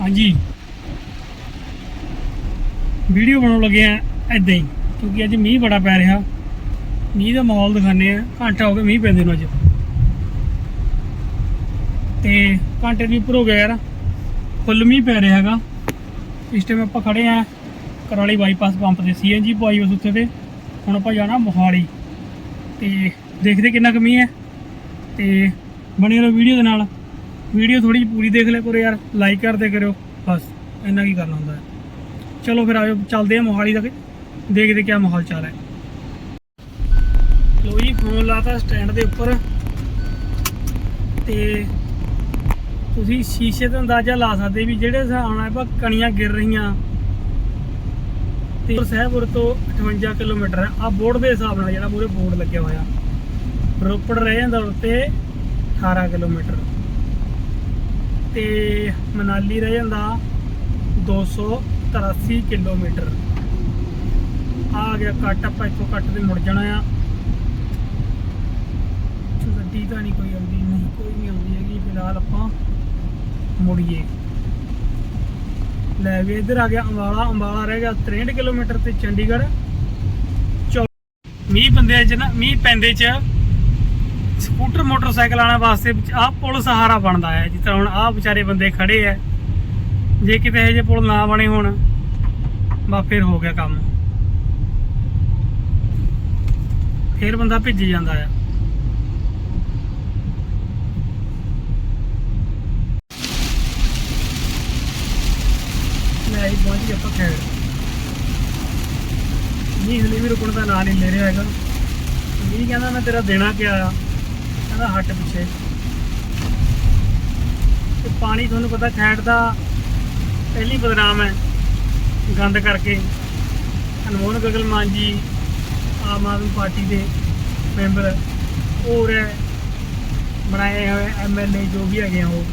ਹਾਂਜੀ। ਵੀਡੀਓ ਬਣਾਉਣ ਲੱਗੇ ਆ ਐਦਾਂ ਹੀ, ਕਿਉਂਕਿ ਅੱਜ ਮੀਂਹ ਬੜਾ ਪੈ ਰਿਹਾ। ਮੀਂਹ ਦਾ ਮਾਹੌਲ ਦਿਖਾਣੇ ਆ, ਘੰਟਾ ਹੋ ਗਿਆ ਮੀਂਹ ਪੈਂਦੇ ਨੂੰ ਅੱਜ। ਤੇ ਘੰਟੇ ਦੀ ਉੱਪਰ ਹੋ ਗਿਆ ਯਾਰ, ਫੁੱਲ ਮੀਂਹ ਪੈ ਰਿਹਾ ਹੈਗਾ। ਇਸ ਟਾਈਮ ਆਪਾਂ ਖੜੇ ਆ ਕਰਾਲੀ ਬਾਈਪਾਸ ਪੰਪ ਤੇ ਸੀਐਨਜੀ ਪਵਾਈ ਉਸ ਉੱਤੇ ਤੇ। ਹੁਣ ਆਪਾਂ ਜਾਣਾ ਮੋਹਾਲੀ। ਤੇ ਦੇਖਦੇ ਕਿੰਨਾ ਕੁ ਮੀਂਹ ਹੈ। ਤੇ ਬਣੇ ਰਹੋ ਵੀਡੀਓ ਦੇ ਨਾਲ। ਵੀਡੀਓ ਥੋੜੀ ਜਿਹੀ ਪੂਰੀ ਦੇਖ ਲਿਆ ਕਰੋ ਯਾਰ ਲਾਈਕ ਕਰਦੇ ਕਰਿਓ, ਬਸ, ਇੰਨਾ ਕੀ ਕਰਨਾ ਹੁੰਦਾ। ਹੈ ਚਲੋ ਫਿਰ ਆਜੋ, ਚੱਲਦੇ ਆ ਮੋਹਾਲੀ ਤੱਕ, ਦੇਖਦੇ ਕਿਆ ਮਾਹੌਲ ਚੱਲ ਰਿਹਾ ਲੋ ਜੀ ਫੋਨ ਲਾਤਾ ਸਟੈਂਡ ਦੇ ਉੱਪਰ। ਤੇ ਤੁਸੀਂ ਸ਼ੀਸ਼ੇ ਤੋਂ ਅੰਦਾਜ਼ਾ ਲਾ ਸਕਦੇ ਵੀ ਜਿਹੜੇ ਹਿਸਾਬ ਨਾਲ ਕਣੀਆਂ ਗਿਰ ਰਹੀਆਂ। ਤੇ ਸਹਿਬੁਰ ਤੋਂ 58 ਕਿਲੋਮੀਟਰ ਹੈ। ਆ ਬੋਰਡ ਦੇ ਹਿਸਾਬ ਨਾਲ ਜਿਹੜਾ ਪੂਰੇ ਬੋਰਡ ਲੱਗਿਆ ਹੋਇਆ। ਰੋਪੜ ਰਹਿ ਜਾਂਦਾ ਉੱਤੇ 18 ਕਿਲੋਮੀਟਰ। ਤੇ ਮਨਾਲੀ ਰਹਿ ਜਾਂਦਾ 283 ਕਿਲੋਮੀਟਰ। ਆ ਗਿਆ ਕੱਟ, ਆਪਾਂ ਇੱਥੋਂ ਕੱਟ ਤੇ ਮੁੜ ਜਾਣਾ ਆ। ਗੱਡੀ ਤਾਂ ਨਹੀਂ ਕੋਈ ਆਉਂਦੀ, ਨਹੀਂ, ਕੋਈ ਨਹੀਂ ਆਉਂਦੀ ਹੈਗੀ, ਫਿਲਹਾਲ ਆਪਾਂ ਮੁੜੀਏ। ਲੈ ਵੀ ਇੱਧਰ ਆ ਗਿਆ ਅੰਬਾਲਾ ਅੰਬਾਲਾ ਰਹਿ ਗਿਆ 63 ਕਿਲੋਮੀਟਰ ਤੇ ਚੰਡੀਗੜ੍ਹ। ਚੌ- ਮੀਂਹ ਬੰਦੇ ਚ ਨਾ, ਮੀਂਹ ਪੈਂਦੇ ਚ ਸਕੂਟਰ ਮੋਟਰਸਾਈਕਲ ਆਉਣ ਵਾਸਤੇ ਆਹ ਪੁਲ ਸਹਾਰਾ ਬਣਦਾ ਹੈ ਜਿੱਥੇ ਹੁਣ ਆਹ ਵਿਚਾਰੇ ਬੰਦੇ ਖੜੇ ਐ ਜੇ ਕਿਤੇ ਇਹ ਜੇ ਪੁਲ ਨਾ ਬਣੇ ਹੁਣ ਬਾ ਫਿਰ ਹੋ ਗਿਆ ਕੰਮ। ਫਿਰ ਬੰਦਾ ਭਿੱਜ ਜਾਂਦਾ ਆ। ਲੈ ਜੀ, ਪਹੁੰਚ ਗਏ ਆਪਾਂ ਖੈੜ ਨਹੀਂ ਹਲੇ ਵੀ ਰੁਕਣ ਦਾ ਨਾਂ ਨਹੀਂ ਲੈ ਰਿਹਾ ਹੈਗਾ। ਨਹੀਂ ਕਹਿੰਦਾ ਮੈਂ ਤੇਰਾ ਦੇਣਾ ਕਿਆ ਆ? ਕਹਿੰਦਾ ਹੱਟ ਪਿੱਛੇ। ਤੇ ਪਾਣੀ ਤੁਹਾਨੂੰ ਪਤਾ ਖੈੜ ਦਾ ਪਹਿਲੀ ਬਦਨਾਮ ਹੈ, ਗੰਦ ਕਰਕੇ। ਅਨਮੋਲ ਗਗਲਮਾਨ ਜੀ, ਆਮ ਆਦਮੀ ਪਾਰਟੀ ਦੇ ਮੈਂਬਰ, ਹੋਰ ਹੈ, ਬਣਾਏ ਹੋਏ ਐਮਐਲਏ ਜੋ ਵੀ ਹੈਗੇ ਆ ਉਹ।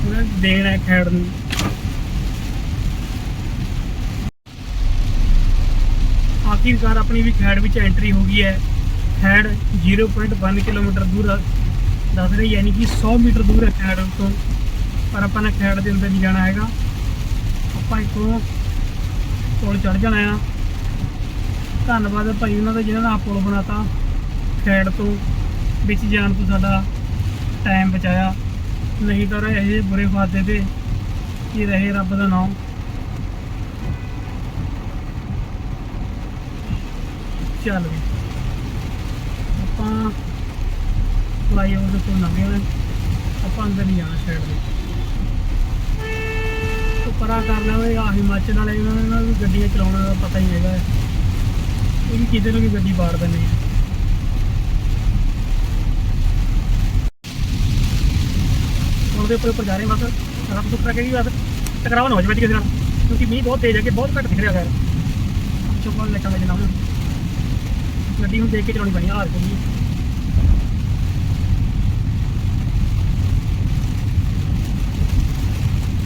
ਉਹਨਾਂ ਨੂੰ ਦੇਣ ਹੈ ਖੈੜ ਨੂੰ। ਆਖਿਰਕਾਰ ਆਪਣੀ ਵੀ ਖੈੜ ਵਿੱਚ ਐਂਟਰੀ ਹੋ ਗਈ ਹੈ। ਖੈੜ 0.1 ਕਿਲੋਮੀਟਰ ਦੂਰ ਦੱਸ ਰਹੀ ਯਾਨੀ ਕਿ 100 ਮੀਟਰ ਦੂਰ ਹੈ ਖੈੜ ਤੋਂ ਪਰ ਆਪਾਂ ਨੇ ਖੈੜ ਦੇ ਅੰਦਰ ਨਹੀਂ ਜਾਣਾ ਹੈਗਾ। ਆਪਾਂ ਇੱਥੋਂ ਪੁਲ ਚੜ ਜਾਣਾ ਆ। ਧੰਨਵਾਦ ਹੈ ਭਾਈ ਉਹਨਾਂ ਦਾ ਜਿਨ੍ਹਾਂ ਨੇ ਆਹ ਪੁਲ ਬਣਾਤਾ। ਖੈੜ ਤੋਂ ਵਿੱਚ ਜਾਣ ਤੋਂ ਸਾਡਾ ਟਾਈਮ ਬਚਾਇਆ। ਨਹੀਂ ਤਾਂ ਇਹ ਜਿਹੇ ਬੁਰੇ ਫਾਦੇ ਤੇ ਕੀ ਰਹੇ ਰੱਬ ਦਾ ਨਾਮ। ਚੱਲ ਵੀ। ਆਪਾਂ ਫਲਾਈਓਵਰ ਦੇ ਕੋਲ ਲੰਘੇ ਨੇ ਆਪਾਂ ਅੰਦਰ ਨਹੀਂ ਜਾਣਾ ਸਾਈਡ ਦੇ ਉਹ ਪਰਾ ਕਰ ਲਵੇ ਹਿਮਾਚਲ ਵਾਲੇ ਇਹਨਾਂ ਨੂੰ ਗੱਡੀਆਂ ਚਲਾਉਣ ਦਾ ਪਤਾ ਹੀ ਹੈਗਾ ਇਹ ਵੀ ਕਿਤੇ ਨੂੰ ਵੀ ਗੱਡੀ ਬਾੜ ਦਿੰਦੇ ਆ। ਪੁਲ ਦੇ ਉੱਪਰ ਉੱਪਰ ਜਾ ਰਹੇ ਬਸ ਰੱਬ ਸੁੱਖ ਰੱਖੇ ਬਸ ਟਕਰਾਵਾ ਨਾ ਹੋ ਜਾਵੇ ਕਿਸੇ ਨਾਲ ਕਿਉਂਕਿ ਮੀਂਹ ਬਹੁਤ ਤੇਜ਼ ਹੈ ਕਿ ਬਹੁਤ ਘੱਟ ਦਿਖ ਰਿਹਾ ਹੈ ਚੁੱਪ ਲੈ ਕੇ ਜਨਾਬ ਗੱਡੀ ਹੁਣ ਦੇਖ ਕੇ ਚਲਾਉਣੀ ਪੈਣੀ ਆ, ਹਾਰ ਕੋਈ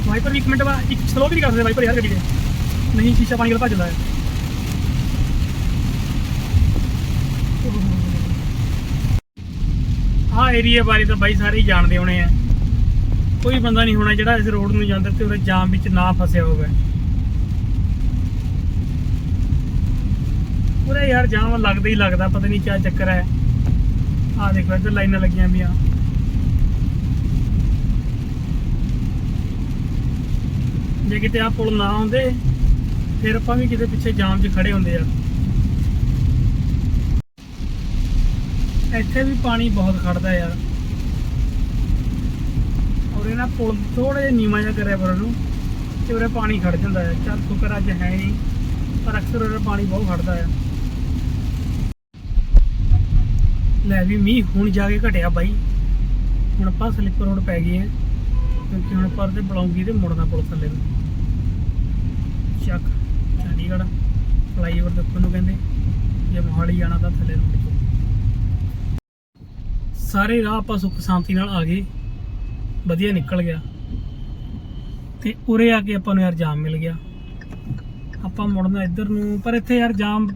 ਵਾਈਪਰ ਇੱਕ ਮਿੰਟ ਬਾਅਦ, ਇੱਕ ਸਲੋ ਵੀ ਨਹੀਂ ਕਰ ਸਕਦੇ ਵਾਈਪਰ ਯਾਰ ਗੱਡੀ ਦੇ। ਨਹੀਂ, ਸ਼ੀਸ਼ਾ ਪਾਣੀ ਨਾਲ ਭੱਜ ਜਾਂਦਾ ਹੈ। ਆਹ ਏਰੀਆ ਬਾਰੇ ਤਾਂ ਬਾਈ ਸਾਰੇ ਹੀ ਜਾਣਦੇ ਹੋਣੇ ਆ। ਕੋਈ ਬੰਦਾ ਨਹੀਂ ਹੋਣਾ ਜਿਹੜਾ ਇਸ ਰੋਡ ਨੂੰ ਜਾਂਦਾ ਤੇ ਉਹਦੇ ਜਾਮ ਵਿੱਚ ਨਾ ਫਸਿਆ ਹੋਵੇ। ਪੂਰੇ ਯਾਰ, ਜਾਮ ਲੱਗਦਾ ਹੀ ਲੱਗਦਾ, ਪਤਾ ਨਹੀਂ ਕੀ ਚੱਕਰ ਹੈ। ਆਹ ਦੇਖੋ, ਇੱਧਰ ਲਾਈਨਾਂ ਲੱਗੀਆਂ ਪਈਆਂ। ਜੇ ਕਿਤੇ ਆ ਪੁਲ ਨਾ ਹੁੰਦੇ ਫਿਰ ਆਪਾਂ ਵੀ ਕਿਤੇ ਪਿੱਛੇ ਜਾਮ 'ਚ ਖੜੇ ਹੁੰਦੇ ਆ। ਇੱਥੇ ਵੀ ਪਾਣੀ ਬਹੁਤ ਖੜਦਾ ਯਾਰ। ਔਰ ਇਹਨਾਂ ਪੁਲ ਥੋੜਾ ਜਿਹਾ ਨੀਵਾਂ ਜਿਹਾ ਕਰਿਆ ਪਰ ਉਹਨੂੰ ਤੇ ਉਰੇ ਪਾਣੀ ਖੜ ਜਾਂਦਾ ਹੈ। ਚੱਲ ਸ਼ੁਕਰ ਅੱਜ ਹੈ ਨਹੀਂ, ਪਰ ਅਕਸਰ ਉਰੇ ਪਾਣੀ ਬਹੁਤ ਖੜਦਾ ਆ ਲੈ ਵੀ ਮੀਂਹ ਹੁਣ ਜਾ ਕੇ ਘਟਿਆ ਬਾਈ। ਹੁਣ ਆਪਾਂ ਸਲਿੱਪਰ ਰੋਡ ਪੈ ਗਏ ਆ। ਕਿਉਂਕਿ ਹੁਣ ਪਰ ਤੇ ਬਲੌਂਗੀ ਤੇ ਮੁੜਨਾ ਪੁਲ ਥੱਲੇ ਨੂੰ। ਚੱਕ, ਚੰਡੀਗੜ੍ਹ ਫਲਾਈਓਵਰ ਦੇ ਉੱਪਰ ਨੂੰ ਕਹਿੰਦੇ। ਜੇ ਮੋਹਾਲੀ ਜਾਣਾ ਤਾਂ ਥੱਲੇ ਨੂੰ ਮੁੜੋ ਸਾਰੇ ਰਾਹ ਆਪਾਂ ਸੁੱਖ ਸ਼ਾਂਤੀ ਨਾਲ ਆ ਗਏ। ਵਧੀਆ ਨਿਕਲ ਗਿਆ। ਤੇ ਉਰੇ ਆ ਕੇ ਆਪਾਂ ਨੂੰ ਯਾਰ ਜਾਮ ਮਿਲ ਗਿਆ। ਆਪਾਂ ਮੁੜਨਾ ਇੱਧਰ ਨੂੰ, ਪਰ ਇੱਥੇ ਯਾਰ ਜਾਮ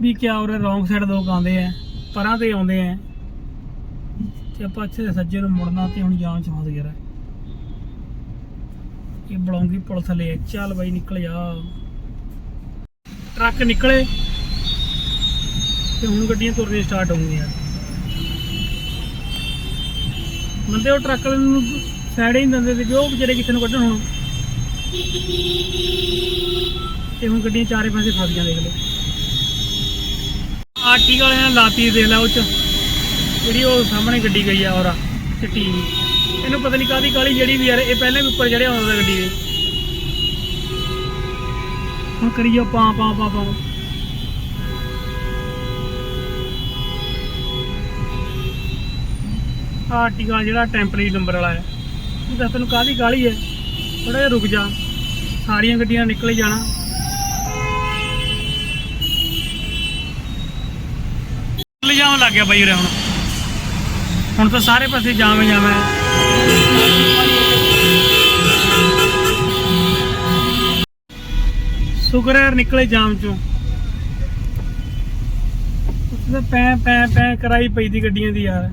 ਵੀ ਕਿਆ ਉਰੇ ਰੌਂਗ ਸਾਈਡ ਲੋਕ ਆਉਂਦੇ ਆ। ਪਰਾਂ ਤੇ ਆਉਂਦੇ ਆ। ਤੇ ਆਪਾਂ ਇੱਥੇ ਸੱਜੇ ਨੂੰ ਮੁੜਨਾ ਤੇ ਹੁਣ ਜਾਮ ਚ ਫਸ ਗਿਆ। ਇਹ ਬਲੌਂਗੀ ਪੁਲ ਥੱਲੇ ਚੱਲ ਬਾਈ, ਨਿਕਲ ਜਾ। ਟਰੱਕ ਨਿਕਲੇ। ਤੇ ਹੁਣ ਗੱਡੀਆਂ ਤੁਰਨੀਆਂ ਸਟਾਰਟ ਹੋ ਗਈਆਂ ਬੰਦੇ ਉਹ ਟਰੱਕ ਵਾਲੇ ਨੂੰ ਸਾਈਡ ਹੀ ਨਹੀਂ ਦਿੰਦੇ ਤੇ ਉਹ ਵਿਚਾਰੇ ਕਿੱਥੇ ਨੂੰ ਕੱਢਣ ਹੁਣ। ਤੇ ਹੁਣ ਗੱਡੀਆਂ ਚਾਰੇ ਪਾਸੇ ਫਸੀਆਂ ਦੇਖ ਲਓ। ਆਰਟੀ ਵਾਲਿਆਂ ਨੇ ਲਾਤੀ, ਦੇਖ ਲੈ ਉਹ ਚ। ਜਿਹੜੀ ਉਹ ਸਾਹਮਣੇ ਗੱਡੀ ਗਈ ਆ ਔਰਾ ਚਿੱਟੀ ਇਹਨੂੰ ਪਤਾ ਨਹੀਂ ਕਾਦੀ ਕਾਲੀ ਜਿਹੜੀ ਵੀ ਯਾਰ ਇਹ ਪਹਿਲਾਂ ਵੀ ਉੱਪਰ ਚੜਿਆ ਹੁੰਦਾ ਗੱਡੀ ਦੇ। ਹੁਣ ਕਰੀ ਜਾ ਪਾ ਪਾ ਪਾ ਪਾ ਆਰਟੀਕਲ ਜਿਹੜਾ ਟੈਂਪਰੇਰੀ ਨੰਬਰ ਵਾਲਾ ਹੈ। ਇਹ ਦੱਸ ਤੈਨੂੰ ਕਾਦੀ ਗਾਲੀ ਹੈ? ਥੋੜਾ ਜਿਹਾ ਰੁਕ ਜਾ। ਸਾਰੀਆਂ ਗੱਡੀਆਂ ਨਿਕਲ ਜਾਣਾ। ਲੱਗ ਗਿਆ ਬਾਈ ਉਰੇ ਹੁਣ। ਹੁਣ ਤਾਂ ਸਾਰੇ ਪਾਸੇ ਜਾਮ ਹੀ ਸ਼ੁਕਰ ਹੈ ਨਿਕਲੇ ਜਾਮ ਚੋਂ। ਉੱਥੇ ਪੈ ਪੈ ਪੈ ਕਰਾਈ ਪਈ ਦੀ ਗੱਡੀਆਂ ਦੀ ਯਾਰ।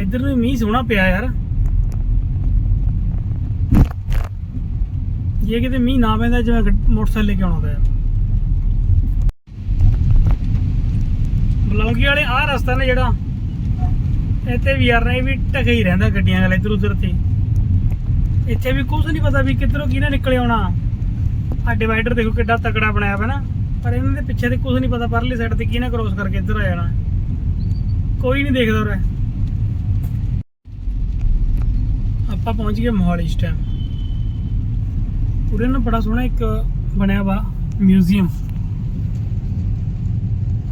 ਇੱਧਰ ਨੂੰ ਮੀਂਹ ਸੋਹਣਾ ਪਿਆ ਯਾਰ। ਜੇ ਕਿਤੇ ਮੀਂਹ ਨਾ ਪੈਂਦਾ, ਜਿਵੇਂ ਮੋਟਰਸਾਈਕਲ ਲੈ ਕੇ ਆਉਣਾ ਪਿਆ ਬਲੌਂਗੀ ਵਾਲੇ ਆਹ ਰਸਤਾ ਨੇ ਜਿਹੜਾ, ਇੱਥੇ ਵੀ ਯਾਰ ਇਹ ਵੀ ਟਕੇ ਹੀ ਰਹਿੰਦਾ ਗੱਡੀਆਂ ਵਾਲੇ ਇੱਧਰ ਉਧਰ ਤੇ। ਇੱਥੇ ਵੀ ਕੁਝ ਨਹੀਂ ਪਤਾ ਵੀ ਕਿੱਧਰੋਂ ਕਿਹਨੇ ਨਿਕਲੇ ਆਉਣਾ। ਆ ਡਿਵਾਈਡਰ ਦੇਖੋ ਕਿੱਡਾ ਤਕੜਾ ਬਣਾਇਆ ਹੋਇਆ ਨਾ। ਪਰ ਇਹਨਾਂ ਦੇ ਪਿੱਛੇ ਤੇ ਕੁਝ ਨਹੀਂ ਪਤਾ, ਪਰਲੀ ਸਾਈਡ ਤੇ ਕਿਹਨੇ ਕ੍ਰੋਸ ਕਰਕੇ ਇੱਧਰ ਆ ਜਾਣਾ। ਕੋਈ ਨਹੀਂ ਦੇਖਦਾ ਉਰੇ। ਆਪਾਂ ਪਹੁੰਚ ਗਏ ਮੋਹਾਲੀ ਇਸ ਟਾਈਮ ਉਰੇ ਨਾ ਬੜਾ ਸੋਹਣਾ ਇੱਕ ਬਣਿਆ ਵਾ ਮਿਊਜ਼ੀਅਮ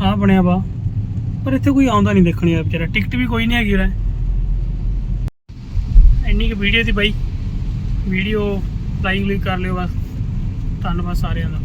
ਆ ਬਣਿਆ ਵਾ। ਪਰ ਇੱਥੇ ਕੋਈ ਆਉਂਦਾ ਨਹੀਂ ਦੇਖਣ ਯਾਰ ਵਿਚਾਰਾ। ਟਿਕਟ ਵੀ ਕੋਈ ਨਹੀਂ ਹੈਗੀ ਉਰੇ। ਇੰਨੀ ਕੁ ਵੀਡੀਓ ਦੀ ਬਾਈ। ਵੀਡੀਓ ਲਾਈਕ ਲਈ ਕਰ ਲਿਓ ਬਸ। ਧੰਨਵਾਦ ਸਾਰਿਆਂ ਦਾ।